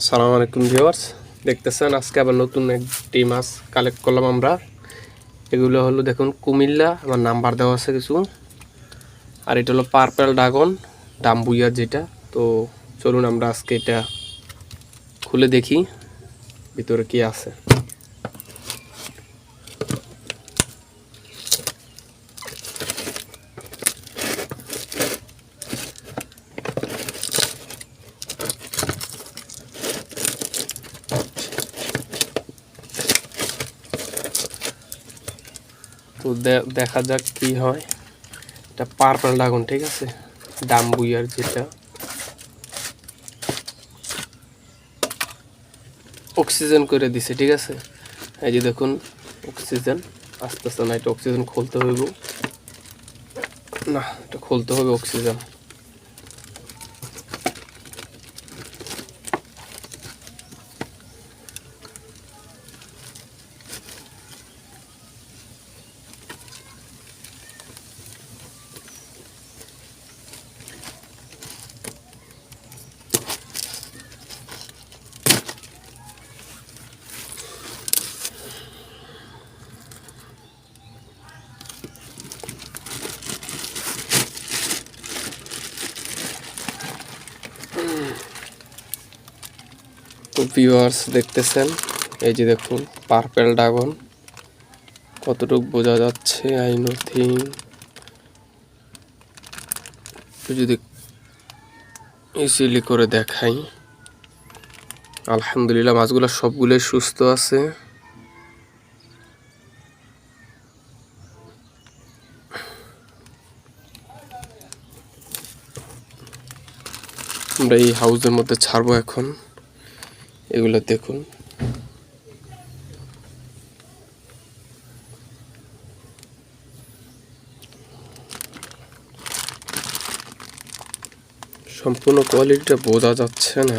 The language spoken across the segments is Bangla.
আসসালামু আলাইকুম ভিউয়ার্স। দেখতেছেন, আজকে আবার নতুন একটি মাছ কালেক্ট করলাম আমরা। এগুলো হলো দেখুন, কুমিল্লা, আমার নাম্বার দেওয়া আছে কিছু। আর এটা হলো পার্পেল ড্রাগন ডাম্বুইয়ার যেটা। তো চলুন আমরা আজকে এটা খুলে দেখি, ভিতরে কি আছে। তো দেখা যাক কি হয়। এটা পার্পল ড্রাগন ঠিক আছে? ডাম্বুইয়ার যেটা। অক্সিজেন করে দিছে, ঠিক আছে? এই যে দেখুন অক্সিজেন আস্তে আস্তে না, এটা অক্সিজেন খুলতে হইব। না, এটা খুলতে হবে অক্সিজেন ভিউয়ার্স দেখতেছেন। এই যে দেখুন পার্পেল ড্রাগন কতটুকু বোঝা যাচ্ছে আই নথিং যদি ইজিলি করে দেখাই। আলহামদুলিল্লাহ, মাছগুলো সবগুলোই সুস্থ আছে। আমরা এই হাউসের মধ্যে ছাড়বো এখন। এগুলো দেখুন। সম্পূর্ণ কোয়ালিটিটা বোঝা যাচ্ছে না।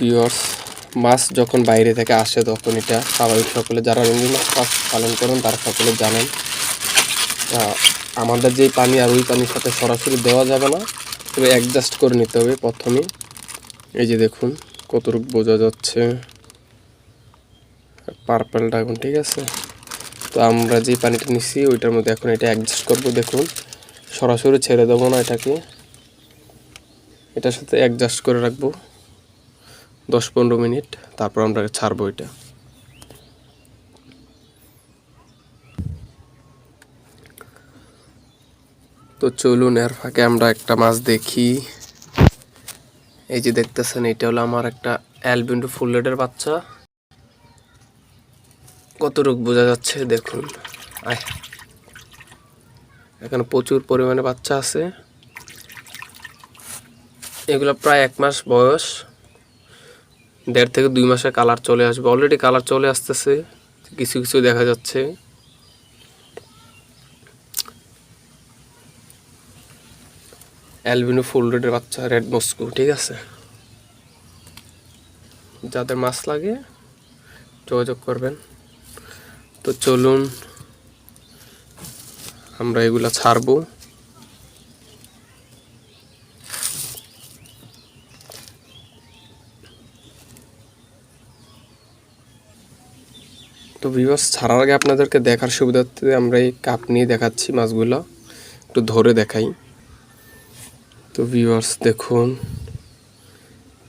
তো মাছ যখন বাইরে থেকে আসে তখন এটা স্বাভাবিক সকলে যারা রঙিন মাছ পালন করেন তারা সকলে জানেন। আমাদের যেই পানি আর ওই পানির সাথে সরাসরি দেওয়া যাবে না, তবে অ্যাডজাস্ট করে নিতে হবে প্রথমে এই যে দেখুন, কতটুকু বোঝা যাচ্ছে। পার্পেল ড্রাগন ঠিক আছে। তো আমরা যে পানিটা নিচ্ছি ওইটার মধ্যে এখন এটা অ্যাডজাস্ট করব, দেখুন। সরাসরি ছেড়ে দেবো না এটাকে। এটার সাথে অ্যাডজাস্ট করে রাখব। দশ পনেরো মিনিট, তারপর আমরা ছাড়বো এটা। তো চলুন, এর ফাঁকে আমরা একটা মাছ দেখি। এই যে দেখতেছেন, এটা হলো আমার একটা অ্যালবিন্ডো ফুল রেডের বাচ্চা রোগ বোঝা যাচ্ছে, দেখুন। আয়। এখানে প্রচুর পরিমাণে বাচ্চা আছে। এগুলো প্রায় এক মাস বয়স। দেড় থেকে দুই মাসে কালার চলে আসবে। অলরেডি কালার চলে আসতেছে, কিছু কিছু দেখা যাচ্ছে। অ্যালবিনো ফুল রেডের বাচ্চা রেড মস্কো ঠিক আছে? যাদের মাছ লাগে, যোগাযোগ করবেন। তো চলুন, আমরা এগুলা ছাড়বো। তো ভিভাস ছাড়ার আগে আপনাদেরকে দেখার সুবিধার্থে আমরা এই কাপ নিয়ে দেখাচ্ছি মাছগুলো। একটু ধরে দেখাই। তো ভিভার্স দেখুন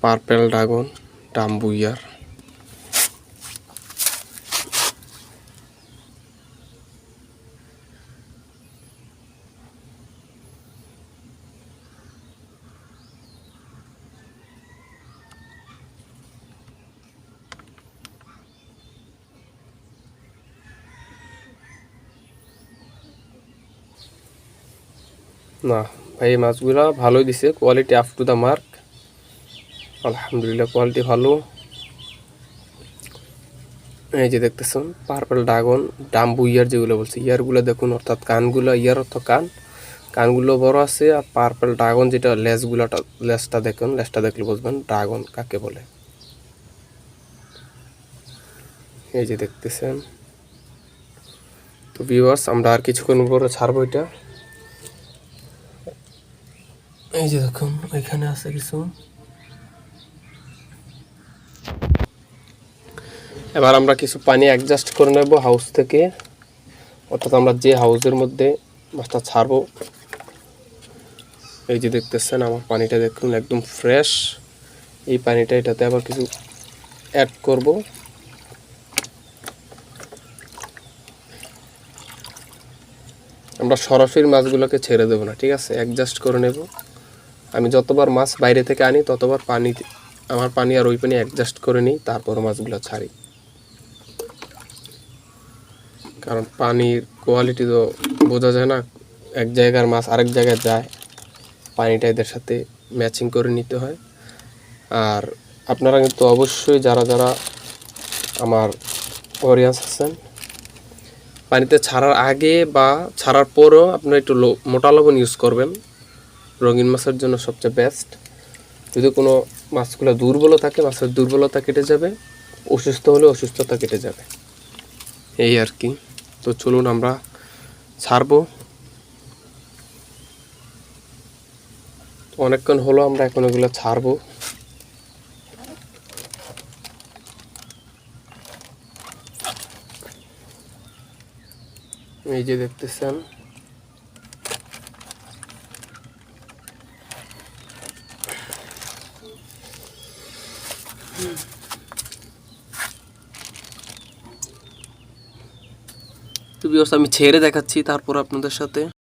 পার্পেল ড্রাগন ডাম্বুইয়ার না ভাই এই মাছগুলো ভালোই দিছে quality up to the mark আলহামদুলিল্লাহ কোয়ালিটি ভালো। এই যে দেখতেছেন পার্পল ড্রাগন ডাম্বু ইয়ার যেগুলো বলছে ইয়ারগুলো দেখুন, অর্থাৎ কানগুলো ইয়ার অর্থ কান। কানগুলো বড় আছে, আর পার্পল ড্রাগন যেটা লেজগুলোটা লেসটা দেখুন লেসটা দেখলে বুঝবেন ড্রাগন কাকে বলে। এই যে দেখতেছেন। তো ভিউয়ার্স আমরা আর কিছুক্ষণ পরে ছাড়বো এটা। এই যে দেখুন ওইখানে আছে কিছু। এবার আমরা কিছু পানি অ্যাডজাস্ট করে নেব হাউস থেকে। অর্থাৎ আমরা যে হাউসের মধ্যে মাছটা ছাড়বো। এই যে দেখতেছেন, আমার পানিটা দেখুন, একদম ফ্রেশ এই পানিটা এটাতে আবার কিছু অ্যাড করব। আমরা সরাসরি মাছগুলোকে ছেড়ে দেবো না, ঠিক আছে? অ্যাডজাস্ট করে নেব। আমি যতবার মাছ বাইরে থেকে আনি, ততবার পানি আমার পানি আর ওই পানি অ্যাডজাস্ট করে নিই, তারপর মাছগুলো ছাড়ি। কারণ পানির কোয়ালিটি তো বোঝা যায় না, এক জায়গার মাছ আরেক জায়গায় যায়, পানিটা এদের সাথে ম্যাচিং করে নিতে হয়। আর আপনারা কিন্তু অবশ্যই যারা যারা আমার অডিয়েন্স আছেন, পানিতে ছাড়ার আগে বা ছাড়ার পরও আপনারা একটু মোটা লবণ ইউজ করবেন। রঙিন মাছের জন্য সবচেয়ে বেস্ট যদি কোনো মাছগুলো দুর্বল থাকে, মাছের দুর্বলতা কেটে যাবে, অসুস্থ হলে অসুস্থতা কেটে যাবে। এই আর কি। তো চলুন আমরা ছাড়বো। অনেকক্ষণ হলো, আমরা এখন এগুলো ছাড়বো। এই যে দেখতেছেন তো বিকজ আমি ছেড়ে দেখাচ্ছি তারপর আপনাদের সাথে।